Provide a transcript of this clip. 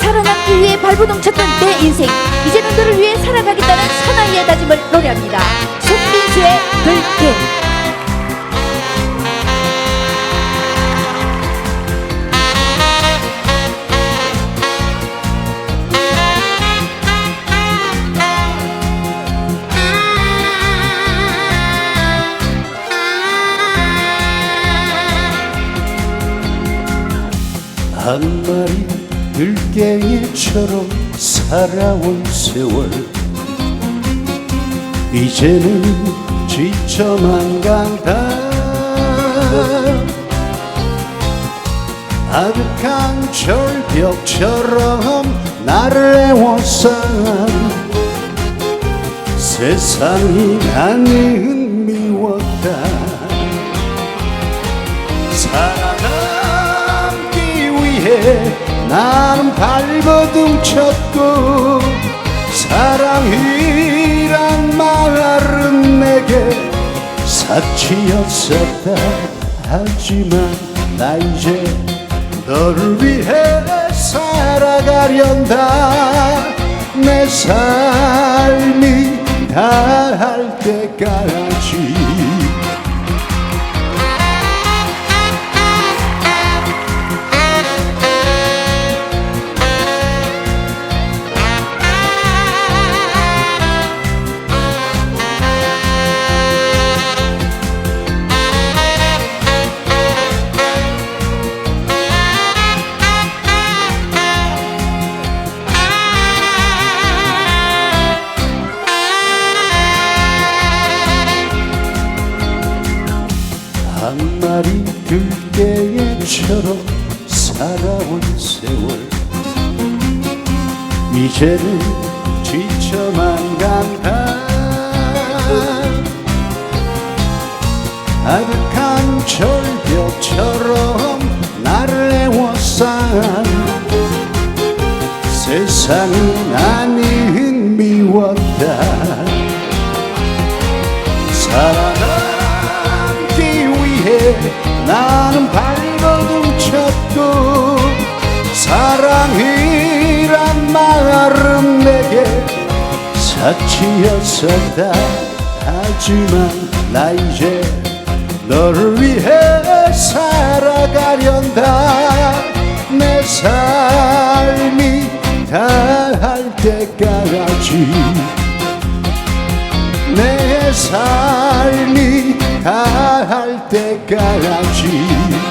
살아남기 위해 발버둥 쳤던 내 인생 이제 는 너를 위해 살아가겠다는 사나이의 다짐을 노래합니다 한 마리 들깨처럼 살아온 세월. 이제는 지쳐만 간다. 아득한 절벽처럼 나를 애워싼 세상이 나는 미웠다. 살아 나는 발버둥 쳤고 사랑이란 말은 내게 사치였었다. 하지만 나 이제 너를 위해 살아가련다. 내 삶이 다할 때까지 한 마리 들깨처럼 살아온 세월. 이제는 지쳐만 간다 나는 발버둥 쳤고 사랑이란 말은 내게 사치였었다. 하지만 나 이제 너를 위해 살아가련다. 내 삶이 다할 때까지 내 삶이 다할 때까지